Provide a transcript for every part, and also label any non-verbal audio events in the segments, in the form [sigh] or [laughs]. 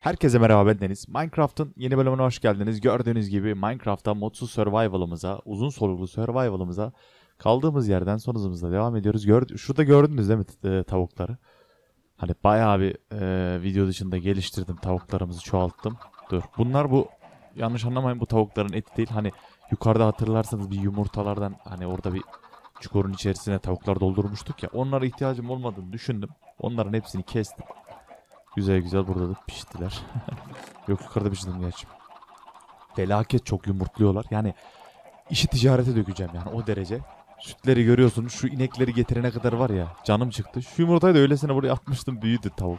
Herkese merhaba ben Deniz. Minecraft'ın yeni bölümüne hoş geldiniz. Gördüğünüz gibi Minecraft'ta modsuz survival'ımıza, uzun soluklu survival'ımıza kaldığımız yerden son hızımızla devam ediyoruz. Gör, şurada gördünüz değil mi e, tavukları? Hani bayağı bir e, video dışında geliştirdim tavuklarımızı çoğalttım. Dur. Bunlar bu yanlış anlamayın bu tavukların eti değil. Hani yukarıda hatırlarsanız bir yumurtalardan hani orada bir çukurun içerisine tavuklar doldurmuştuk ya. Onlara ihtiyacım olmadığını düşündüm. Onların hepsini kestim. Güzel güzel burada da piştiler. [laughs] Yok yukarıda pişirdim gerçi. Felaket çok yumurtluyorlar. Yani işi ticarete dökeceğim yani o derece. Sütleri görüyorsunuz. Şu inekleri getirene kadar var ya canım çıktı. Şu yumurtayı da öylesine buraya atmıştım büyüdü tavuk.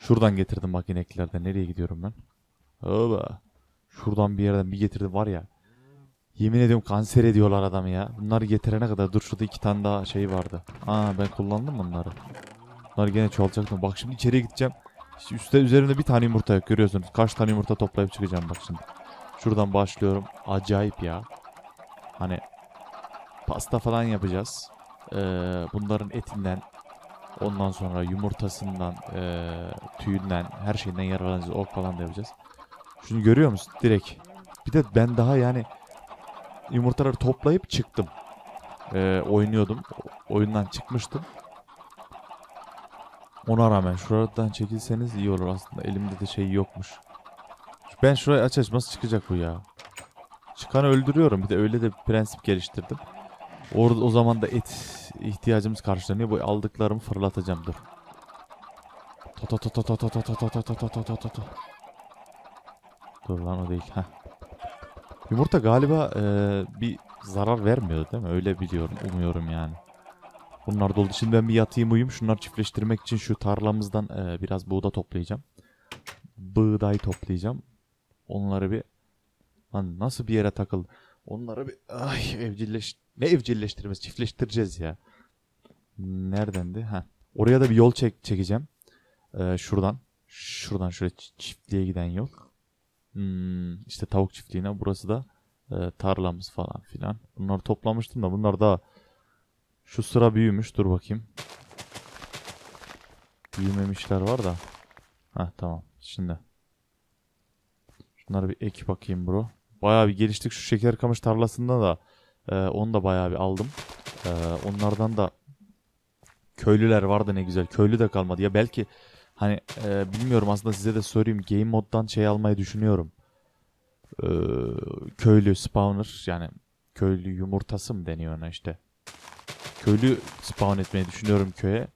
Şuradan getirdim bak ineklerden. Nereye gidiyorum ben? Oba. Şuradan bir yerden bir getirdim var ya. Yemin ediyorum kanser ediyorlar adamı ya. Bunları getirene kadar dur şurada iki tane daha şey vardı. Aa ben kullandım bunları. Bunlar gene çoğalacaktım. Bak şimdi içeriye gideceğim. İşte üstte üzerinde bir tane yumurta yok görüyorsunuz. Kaç tane yumurta toplayıp çıkacağım bak şimdi. Şuradan başlıyorum. Acayip ya. Hani pasta falan yapacağız. Ee, bunların etinden ondan sonra yumurtasından ee, tüyünden her şeyinden yararlanacağız. Ok falan da yapacağız. Şunu görüyor musun? Direkt. Bir de ben daha yani yumurtaları toplayıp çıktım. Ee, oynuyordum. Oyundan çıkmıştım. Ona rağmen şuradan çekilseniz iyi olur aslında. Elimde de şey yokmuş. Ben şurayı aç açmaz çıkacak bu ya. Çıkanı öldürüyorum. Bir de öyle de prensip geliştirdim. Orada o zaman da et ihtiyacımız karşılanıyor. Bu aldıklarımı fırlatacağım dur. Ta ta ta ta ta ta ta ta ta. Dur lan o değil. Heh. Yumurta galiba eee, bir zarar vermiyor değil mi? Öyle biliyorum. Umuyorum yani. Bunlar doldu. Şimdi ben bir yatayım uyuyayım. Şunları çiftleştirmek için şu tarlamızdan eee, biraz buğda toplayacağım. Buğday toplayacağım. Onları bir... Lan nasıl bir yere takıldı? Onları bir... Ay evcilleş... Ne evcilleştirmesi? Çiftleştireceğiz ya. Neredendi? Ha. Oraya da bir yol çek çekeceğim. Eee, şuradan. Şuradan şöyle çi- çiftliğe giden yol. Hmm, işte tavuk çiftliğine. Burası da eee, tarlamız falan filan. Bunları toplamıştım da bunlar daha şu sıra büyümüş. Dur bakayım. Büyümemişler var da. Ha tamam. Şimdi. Şunları bir ek bakayım bro. Bayağı bir geliştik. Şu şeker kamış tarlasında da e, onu da bayağı bir aldım. E, onlardan da köylüler vardı ne güzel. Köylü de kalmadı. Ya belki hani e, bilmiyorum aslında size de sorayım. Game moddan şey almayı düşünüyorum. E, köylü spawner yani köylü yumurtası mı deniyor ona işte köylü spawn etmeyi düşünüyorum köye.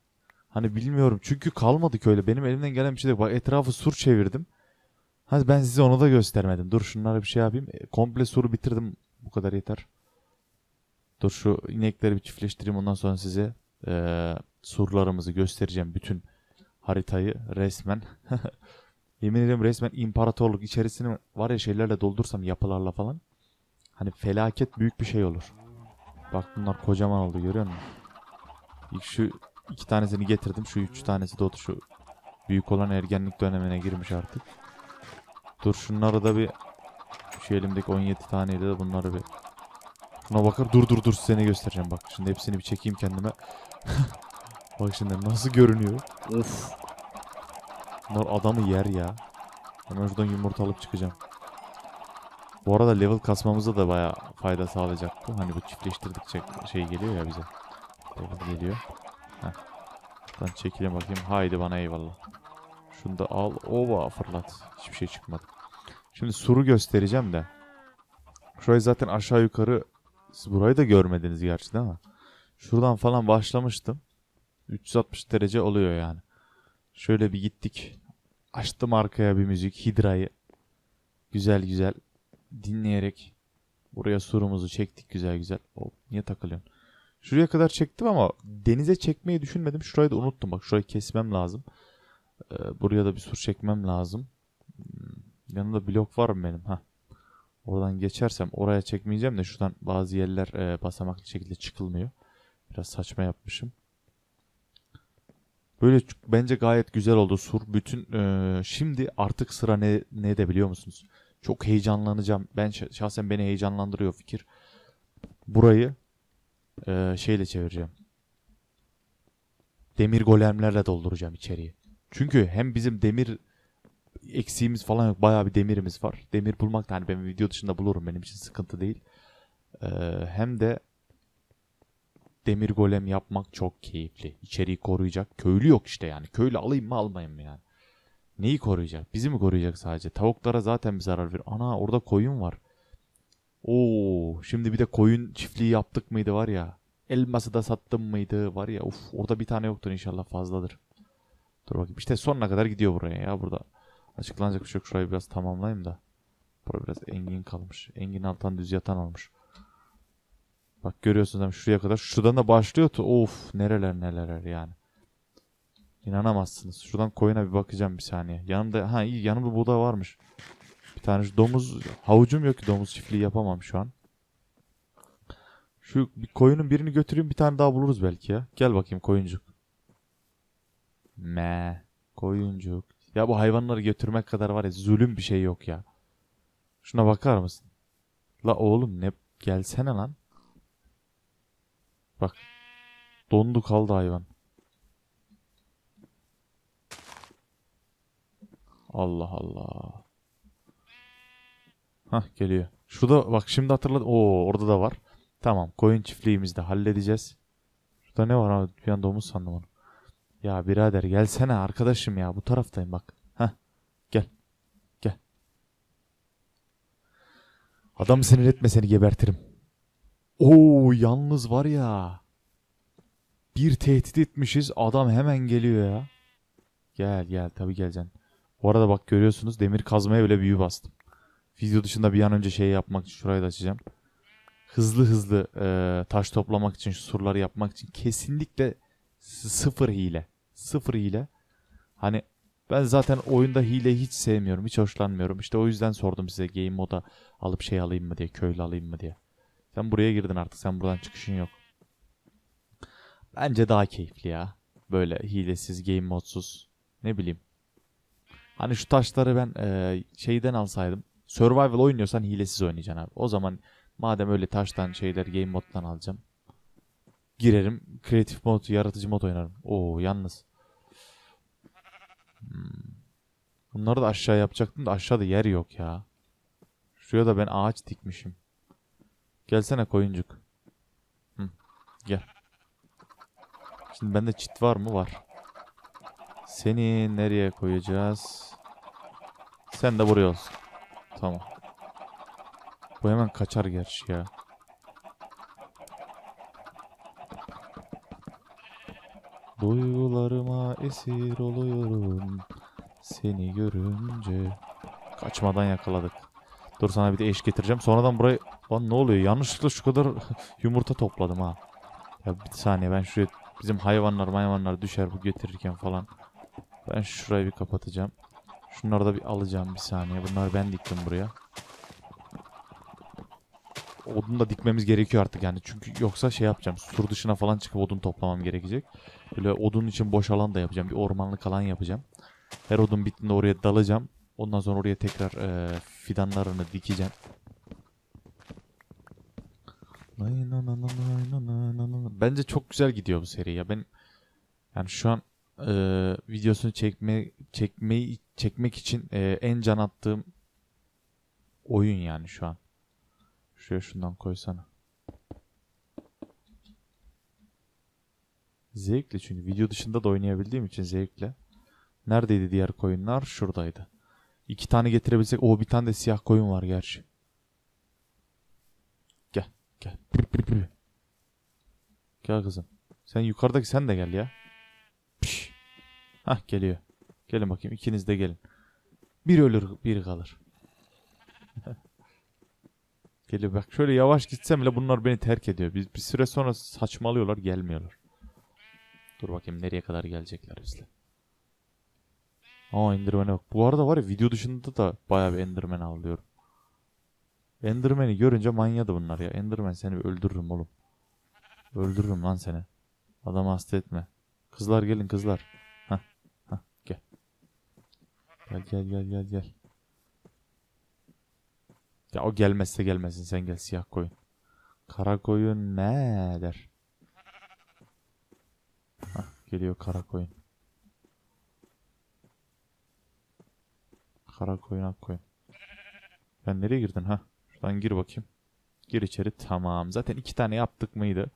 Hani bilmiyorum çünkü kalmadı köylü. Benim elimden gelen bir şey değil. Bak etrafı sur çevirdim. Hadi ben size onu da göstermedim. Dur şunlara bir şey yapayım. E, komple suru bitirdim. Bu kadar yeter. Dur şu inekleri bir çiftleştireyim. Ondan sonra size e, surlarımızı göstereceğim. Bütün haritayı resmen. [laughs] Yemin ederim resmen imparatorluk içerisini var ya şeylerle doldursam yapılarla falan. Hani felaket büyük bir şey olur. Bak bunlar kocaman oldu görüyor musun? İlk şu iki tanesini getirdim. Şu üç tanesi de oldu. Şu büyük olan ergenlik dönemine girmiş artık. Dur şunları da bir şu elimdeki 17 taneydi de bunları bir Şuna bakar dur dur dur size ne göstereceğim bak. Şimdi hepsini bir çekeyim kendime. [laughs] bak şimdi nasıl görünüyor. Of. Bunlar adamı yer ya. Hemen şuradan yumurta alıp çıkacağım. Bu arada level kasmamıza da bayağı fayda sağlayacak bu. Hani bu çiftleştirdikçe şey geliyor ya bize. Level geliyor. Heh. Şuradan çekileyim bakayım. Haydi bana eyvallah. Şunu da al. Ova fırlat. Hiçbir şey çıkmadı. Şimdi suru göstereceğim de. Şurayı zaten aşağı yukarı siz burayı da görmediniz gerçi değil mi? Şuradan falan başlamıştım. 360 derece oluyor yani. Şöyle bir gittik. Açtım arkaya bir müzik. Hidra'yı. Güzel güzel dinleyerek buraya surumuzu çektik güzel güzel. Hop, niye takılıyorsun? Şuraya kadar çektim ama denize çekmeyi düşünmedim. Şurayı da unuttum. Bak şurayı kesmem lazım. Ee, buraya da bir sur çekmem lazım. Hmm, Yanında blok var mı benim? Ha. Oradan geçersem oraya çekmeyeceğim de şuradan bazı yerler e, basamaklı şekilde çıkılmıyor. Biraz saçma yapmışım. Böyle bence gayet güzel oldu sur. Bütün e, şimdi artık sıra ne ne de biliyor musunuz? Çok heyecanlanacağım. Ben şa- şahsen beni heyecanlandırıyor fikir. Burayı e, şeyle çevireceğim. Demir golemlerle dolduracağım içeriği. Çünkü hem bizim demir eksiğimiz falan yok. Bayağı bir demirimiz var. Demir bulmak da hani ben video dışında bulurum. Benim için sıkıntı değil. Ee, hem de demir golem yapmak çok keyifli. İçeriği koruyacak. Köylü yok işte yani. Köylü alayım mı almayayım mı yani. Neyi koruyacak? Bizi mi koruyacak sadece? Tavuklara zaten bir zarar verir. Ana orada koyun var. Oo, şimdi bir de koyun çiftliği yaptık mıydı var ya. Elması da sattım mıydı var ya. Uf, orada bir tane yoktur inşallah fazladır. Dur bakayım. İşte sonuna kadar gidiyor buraya ya burada. Açıklanacak bir şey yok. Şurayı biraz tamamlayayım da. Burada biraz engin kalmış. Engin alttan düz yatan olmuş. Bak görüyorsunuz hem şuraya kadar. Şuradan da başlıyor. Of nereler neler yani. İnanamazsınız. Şuradan koyuna bir bakacağım bir saniye. Yanımda ha iyi yanımda buğday varmış. Bir tane şu domuz havucum yok ki domuz çiftliği yapamam şu an. Şu bir koyunun birini götüreyim bir tane daha buluruz belki ya. Gel bakayım koyuncuk. Me koyuncuk. Ya bu hayvanları götürmek kadar var ya zulüm bir şey yok ya. Şuna bakar mısın? La oğlum ne gelsene lan. Bak. Dondu kaldı hayvan. Allah Allah. Hah geliyor. Şurada bak şimdi hatırladım. Oo orada da var. Tamam koyun çiftliğimizde halledeceğiz. Şurada ne var? Bir an domuz sandım onu. Ya birader gelsene arkadaşım ya. Bu taraftayım bak. Hah gel. Gel. Adam sinir etme seni gebertirim. Oo yalnız var ya. Bir tehdit etmişiz. Adam hemen geliyor ya. Gel gel tabii geleceksin. Bu arada bak görüyorsunuz demir kazmaya bile büyü bastım. Video dışında bir an önce şey yapmak için şurayı da açacağım. Hızlı hızlı e, taş toplamak için şu surları yapmak için kesinlikle sıfır hile. Sıfır hile. Hani ben zaten oyunda hileyi hiç sevmiyorum. Hiç hoşlanmıyorum. İşte o yüzden sordum size game moda alıp şey alayım mı diye. Köylü alayım mı diye. Sen buraya girdin artık. Sen buradan çıkışın yok. Bence daha keyifli ya. Böyle hilesiz, game modsuz. Ne bileyim. Hani şu taşları ben e, şeyden alsaydım. Survival oynuyorsan hilesiz oynayacaksın abi. O zaman madem öyle taştan şeyler game moddan alacağım. Girerim. Kreatif mod, yaratıcı mod oynarım. Oo yalnız. Hmm. Bunları da aşağı yapacaktım da aşağıda yer yok ya. Şuraya da ben ağaç dikmişim. Gelsene koyuncuk. Hı, gel. Şimdi bende çit var mı? Var. Seni nereye koyacağız? Sen de buraya olsun. Tamam. Bu hemen kaçar gerçi ya. Duygularıma esir oluyorum seni görünce. Kaçmadan yakaladık. Dur sana bir de eş getireceğim. Sonradan buraya... Lan ne oluyor? Yanlışlıkla şu kadar [laughs] yumurta topladım ha. Ya bir saniye ben şuraya... Bizim hayvanlar hayvanlar düşer bu getirirken falan. Ben şurayı bir kapatacağım. Şunları da bir alacağım bir saniye. Bunları ben diktim buraya. Odun da dikmemiz gerekiyor artık yani. Çünkü yoksa şey yapacağım. Sur dışına falan çıkıp odun toplamam gerekecek. Böyle odun için boş alan da yapacağım. Bir ormanlık alan yapacağım. Her odun bittiğinde oraya dalacağım. Ondan sonra oraya tekrar eee, fidanlarını dikeceğim. Bence çok güzel gidiyor bu seri ya. Ben yani şu an eee, videosunu çekme çekmeyi çekmek için eee, en can attığım oyun yani şu an. Şuraya şundan koysana. Zevkli çünkü video dışında da oynayabildiğim için zevkle. Neredeydi diğer koyunlar? Şuradaydı. İki tane getirebilsek. O bir tane de siyah koyun var gerçi. Gel. Gel. Gel kızım. Sen yukarıdaki sen de gel ya. Piş. Hah geliyor. Gelin bakayım ikiniz de gelin. Bir ölür biri kalır. [laughs] Geliyor bak şöyle yavaş gitsem bile bunlar beni terk ediyor. Bir, bir süre sonra saçmalıyorlar gelmiyorlar. Dur bakayım nereye kadar gelecekler bizle. Aa Enderman'e bak. Bu arada var ya video dışında da bayağı bir Enderman avlıyorum. Enderman'i görünce manyadı bunlar ya. Enderman seni bir öldürürüm oğlum. Öldürürüm lan seni. Adamı hasta etme. Kızlar gelin kızlar. Gel gel gel gel gel. Ya o gelmezse gelmesin sen gel siyah koyun. Kara koyun ne der? Hah, geliyor kara koyun. Kara koyun ak koyun. Ben nereye girdin ha? Şuradan gir bakayım. Gir içeri. Tamam. Zaten iki tane yaptık mıydı?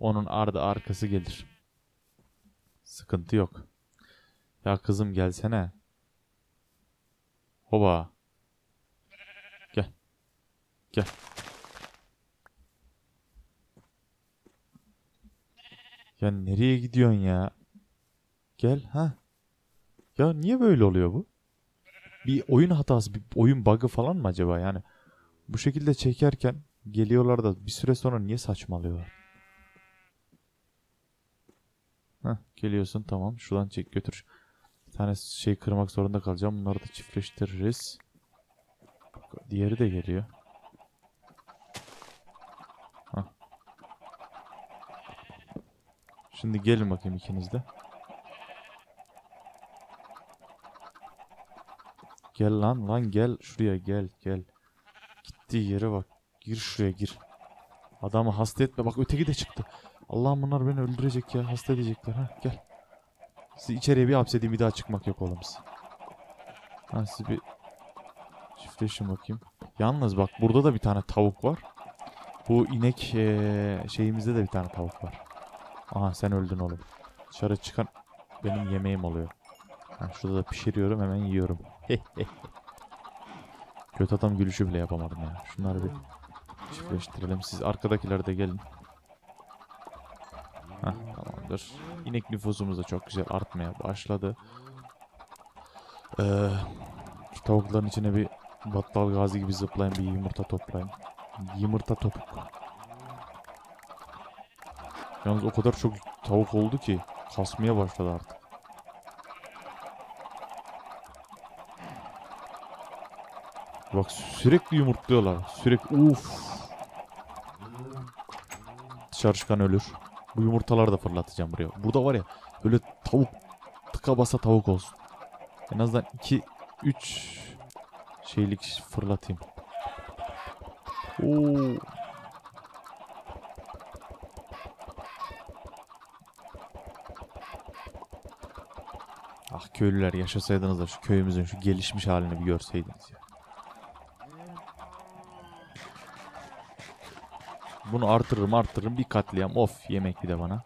Onun ardı arkası gelir. Sıkıntı yok. Ya kızım gelsene. Hoba. Gel. Gel. Ya nereye gidiyorsun ya? Gel ha. Ya niye böyle oluyor bu? Bir oyun hatası, bir oyun bug'ı falan mı acaba yani? Bu şekilde çekerken geliyorlar da bir süre sonra niye saçmalıyorlar? Heh, geliyorsun tamam. Şuradan çek götür. Tane şey kırmak zorunda kalacağım. Bunları da çiftleştiririz. Diğeri de geliyor. Hah. Şimdi gelin bakayım ikiniz de. Gel lan lan gel şuraya gel gel. Gittiği yere bak. Gir şuraya gir. Adamı hasta etme. Bak öteki de çıktı. Allah'ım bunlar beni öldürecek ya. Hasta edecekler. Ha gel. Sizi içeriye bir hapsedeyim bir daha çıkmak yok oğlum siz. Ha siz bir çiftleşin bakayım. Yalnız bak burada da bir tane tavuk var. Bu inek eee, şeyimizde de bir tane tavuk var. Aha sen öldün oğlum. Dışarı çıkan benim yemeğim oluyor. Ha, şurada da pişiriyorum hemen yiyorum. [laughs] Kötü adam gülüşü bile yapamadım ya. Şunları bir çiftleştirelim. Siz arkadakiler de gelin. Heh, tamamdır. İnek nüfusumuz da çok güzel artmaya başladı. Ee, şu tavukların içine bir battal gazi gibi zıplayın bir yumurta toplayın. Yumurta topuk. Yalnız o kadar çok tavuk oldu ki kasmaya başladı artık. Bak sürekli yumurtluyorlar. Sürekli uf. Dışarı ölür. Bu yumurtaları da fırlatacağım buraya. Burada var ya böyle tavuk tıka basa tavuk olsun. En azından 2 3 şeylik fırlatayım. Oo. Ah köylüler yaşasaydınız da şu köyümüzün şu gelişmiş halini bir görseydiniz ya. Bunu artırırım artırırım bir katliam of yemek bir de bana.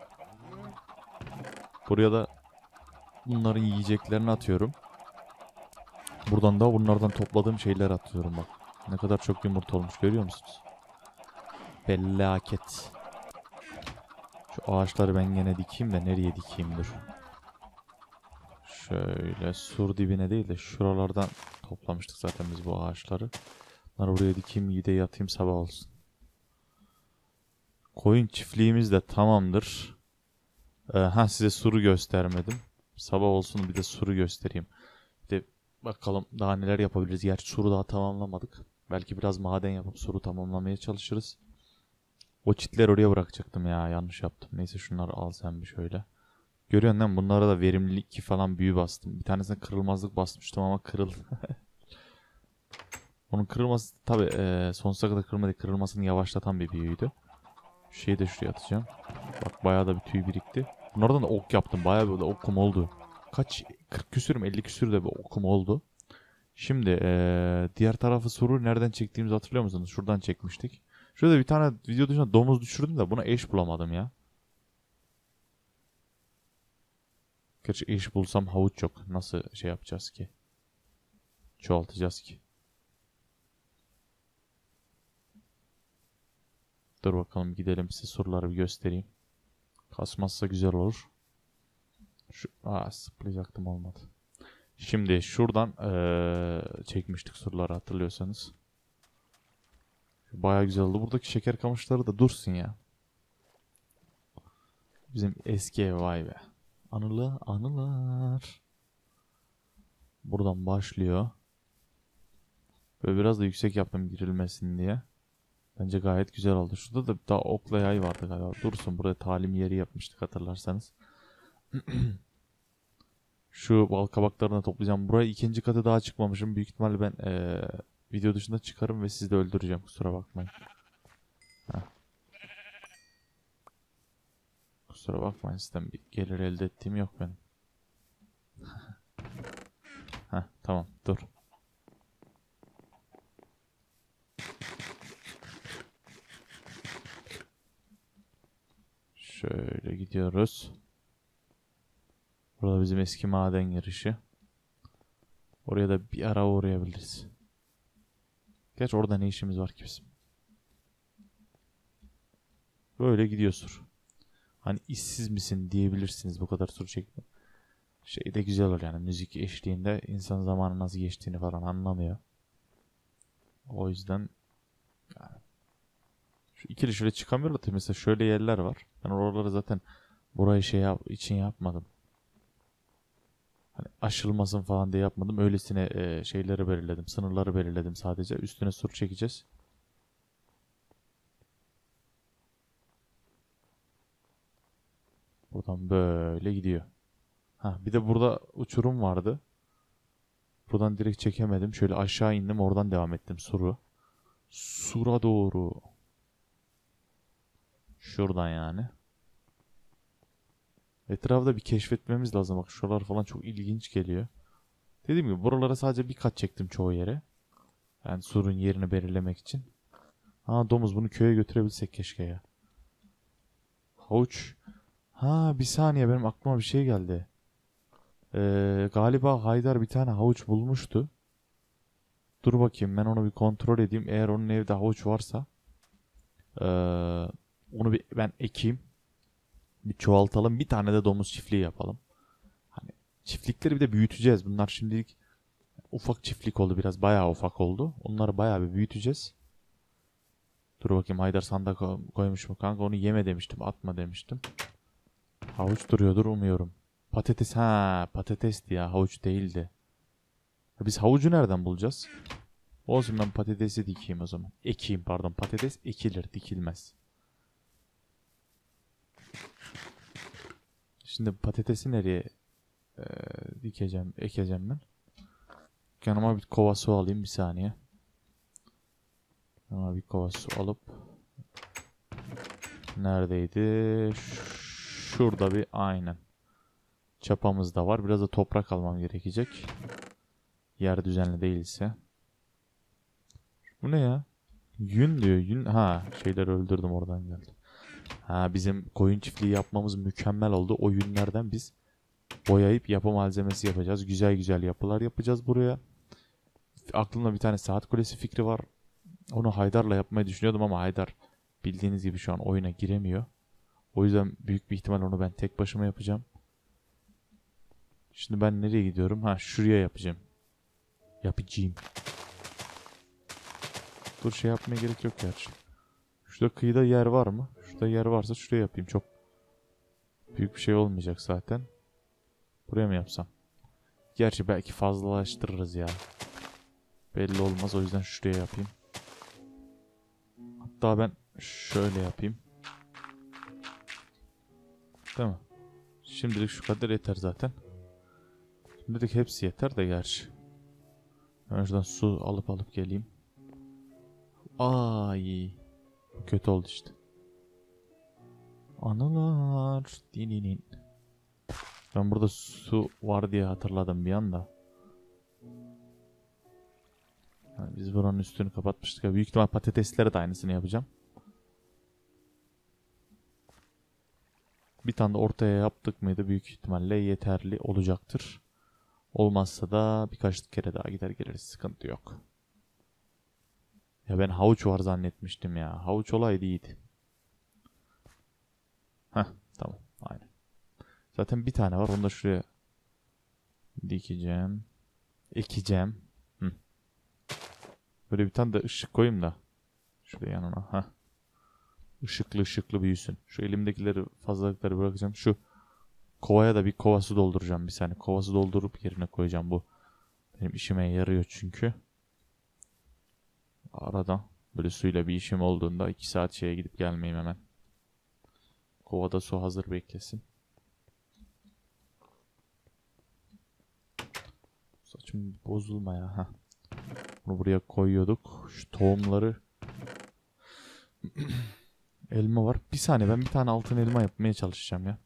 Buraya da bunların yiyeceklerini atıyorum. Buradan da bunlardan topladığım şeyler atıyorum bak. Ne kadar çok yumurta olmuş görüyor musunuz? Felaket. Şu ağaçları ben gene dikeyim de nereye dikeyim dur. Şöyle sur dibine değil de şuralardan toplamıştık zaten biz bu ağaçları. Bunları buraya dikeyim iyi de yatayım sabah olsun. Koyun çiftliğimiz de tamamdır. Ee, ha size suru göstermedim. Sabah olsun bir de suru göstereyim. Bir de bakalım daha neler yapabiliriz. Gerçi suru daha tamamlamadık. Belki biraz maden yapıp suru tamamlamaya çalışırız. O çitleri oraya bırakacaktım ya. Yanlış yaptım. Neyse şunları al sen bir şöyle. Görüyorsun değil mi? Bunlara da verimlilik 2 falan büyü bastım. Bir tanesine kırılmazlık basmıştım ama kırıldı. [laughs] Onun kırılması tabi sonsuza kadar kırılmadı. Kırılmasını yavaşlatan bir büyüydü. Şeyi de şuraya atacağım. Bak bayağı da bir tüy birikti. Bunlardan da ok yaptım. Bayağı de okum oldu. Kaç? 40 küsür mü 50 küsür de bir okum oldu. Şimdi eee, diğer tarafı soru nereden çektiğimizi hatırlıyor musunuz? Şuradan çekmiştik. Şurada bir tane video dışında domuz düşürdüm de buna eş bulamadım ya. Gerçi eş bulsam havuç yok. Nasıl şey yapacağız ki? Çoğaltacağız ki. Dur bakalım gidelim size soruları bir göstereyim. Kasmazsa güzel olur. Şu, aa zıplayacaktım olmadı. Şimdi şuradan eee, çekmiştik soruları hatırlıyorsanız. Baya güzel oldu. Buradaki şeker kamışları da dursun ya. Bizim eski ev vay be. Anılar, anılar. Buradan başlıyor. Böyle biraz da yüksek yaptım girilmesin diye. Bence gayet güzel oldu. Şurada da daha okla yay vardı galiba. Dursun buraya talim yeri yapmıştık hatırlarsanız. [clears throat] Şu bal kabaklarını toplayacağım. Buraya ikinci katı daha çıkmamışım. Büyük ihtimalle ben eee, video dışında çıkarım ve sizi de öldüreceğim. Kusura bakmayın. Heh. Kusura bakmayın sizden bir gelir elde ettiğim yok benim. [laughs] Heh, tamam dur. Şöyle gidiyoruz. Burada bizim eski maden girişi. Oraya da bir ara uğrayabiliriz. Gerçi orada ne işimiz var ki bizim? Böyle gidiyor sur. Hani işsiz misin diyebilirsiniz bu kadar sur çekme. Şey de güzel olur yani müzik eşliğinde insan zamanı nasıl geçtiğini falan anlamıyor. O yüzden şu ikili şöyle çıkamıyor da mesela şöyle yerler var. Ben oraları zaten burayı şey yap, için yapmadım. Hani aşılmasın falan diye yapmadım. Öylesine e, şeyleri belirledim. Sınırları belirledim sadece. Üstüne sur çekeceğiz. Buradan böyle gidiyor. Ha, bir de burada uçurum vardı. Buradan direkt çekemedim. Şöyle aşağı indim. Oradan devam ettim suru. Sura doğru. Şuradan yani. Etrafı bir keşfetmemiz lazım. Bak şuralar falan çok ilginç geliyor. Dediğim gibi buralara sadece bir kat çektim çoğu yere. Yani surun yerini belirlemek için. Ha domuz bunu köye götürebilsek keşke ya. Havuç. Ha bir saniye benim aklıma bir şey geldi. Ee, galiba Haydar bir tane havuç bulmuştu. Dur bakayım ben onu bir kontrol edeyim. Eğer onun evde havuç varsa ee, onu bir ben ekeyim. Bir çoğaltalım. Bir tane de domuz çiftliği yapalım. Hani çiftlikleri bir de büyüteceğiz. Bunlar şimdilik ufak çiftlik oldu biraz. Bayağı ufak oldu. Onları bayağı bir büyüteceğiz. Dur bakayım Haydar sandık koymuş mu kanka onu yeme demiştim atma demiştim. Havuç duruyordur umuyorum. Patates ha patatesti ya havuç değildi. Ya Biz havucu nereden bulacağız? Olsun ben patatesi dikeyim o zaman. Ekeyim pardon patates ekilir dikilmez. Şimdi patatesi nereye eee, dikeceğim ekeceğim ben. Yanıma bir kova su alayım bir saniye. Yanıma bir kova su alıp Neredeydi? Şurada bir aynen. Çapamız da var. Biraz da toprak almam gerekecek. Yer düzenli değilse. Bu ne ya? Yün diyor. Yün. Ha şeyleri öldürdüm oradan geldi. Ha bizim koyun çiftliği yapmamız mükemmel oldu. O yünlerden biz boyayıp yapı malzemesi yapacağız. Güzel güzel yapılar yapacağız buraya. Aklımda bir tane saat kulesi fikri var. Onu Haydar'la yapmayı düşünüyordum ama Haydar bildiğiniz gibi şu an oyuna giremiyor. O yüzden büyük bir ihtimal onu ben tek başıma yapacağım. Şimdi ben nereye gidiyorum? Ha şuraya yapacağım. Yapacağım. Dur şey yapmaya gerek yok gerçi. Şurada kıyıda yer var mı? Şurada yer varsa şuraya yapayım. Çok büyük bir şey olmayacak zaten. Buraya mı yapsam? Gerçi belki fazlalaştırırız ya. Belli olmaz o yüzden şuraya yapayım. Hatta ben şöyle yapayım. Değil mi? Şimdilik şu kadar yeter zaten. Şimdilik hepsi yeter de gerçi. Şuradan su alıp alıp geleyim. Ay. Kötü oldu işte. Anılar. Dininin. Ben burada su var diye hatırladım bir anda. Yani biz buranın üstünü kapatmıştık. Büyük ihtimal patateslere de aynısını yapacağım. Bir tane de ortaya yaptık mıydı büyük ihtimalle yeterli olacaktır. Olmazsa da birkaç kere daha gider geliriz. Sıkıntı yok. Ya ben havuç var zannetmiştim ya. Havuç olaydı iyiydi. Heh tamam aynen. Zaten bir tane var onu da şuraya dikeceğim. Ekeceğim. Hı. Böyle bir tane de ışık koyayım da. Şuraya yanına. Heh. Işıklı ışıklı büyüsün. Şu elimdekileri fazlalıkları bırakacağım. Şu kovaya da bir kova su dolduracağım bir saniye. Kova su doldurup yerine koyacağım bu. Benim işime yarıyor çünkü. Arada böyle suyla bir işim olduğunda 2 saat şeye gidip gelmeyeyim hemen. Kovada su hazır beklesin. Saçım bozulma ya. Heh. Bunu buraya koyuyorduk. Şu tohumları [clears throat] elma var. Bir saniye ben bir tane altın elma yapmaya çalışacağım ya.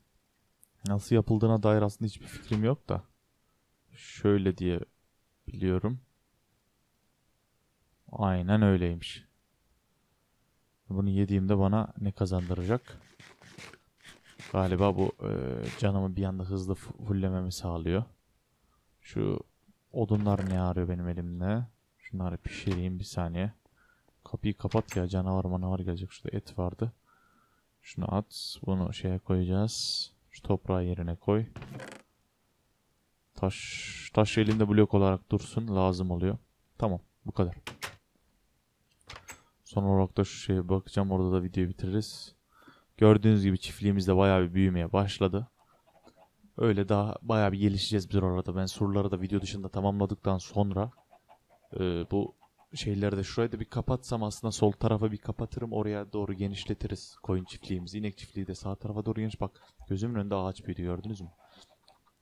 Nasıl yapıldığına dair aslında hiçbir fikrim yok da. Şöyle diye biliyorum. Aynen öyleymiş. Bunu yediğimde bana ne kazandıracak? Galiba bu e, canımı bir anda hızlı fu- fullememi sağlıyor. Şu odunlar ne arıyor benim elimde? Şunları pişireyim bir saniye. Kapıyı kapat ya canavar manavar gelecek. Şurada et vardı. Şunu at. Bunu şeye koyacağız. Şu toprağı yerine koy. Taş, taş elinde blok olarak dursun. Lazım oluyor. Tamam. Bu kadar. Son olarak da şu şeye bakacağım. Orada da videoyu bitiririz. Gördüğünüz gibi çiftliğimiz de bayağı bir büyümeye başladı. Öyle daha bayağı bir gelişeceğiz biz orada. Ben surları da video dışında tamamladıktan sonra e, bu şeyleri de şurayı da bir kapatsam aslında sol tarafa bir kapatırım. Oraya doğru genişletiriz koyun çiftliğimizi. İnek çiftliği de sağ tarafa doğru geniş. Bak gözümün önünde ağaç büyüdü gördünüz mü?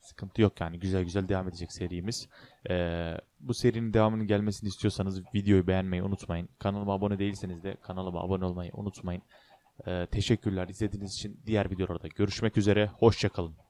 Sıkıntı yok yani güzel güzel devam edecek serimiz. Ee, bu serinin devamının gelmesini istiyorsanız videoyu beğenmeyi unutmayın. Kanalıma abone değilseniz de kanalıma abone olmayı unutmayın. Ee, teşekkürler izlediğiniz için. Diğer videolarda görüşmek üzere. Hoşçakalın.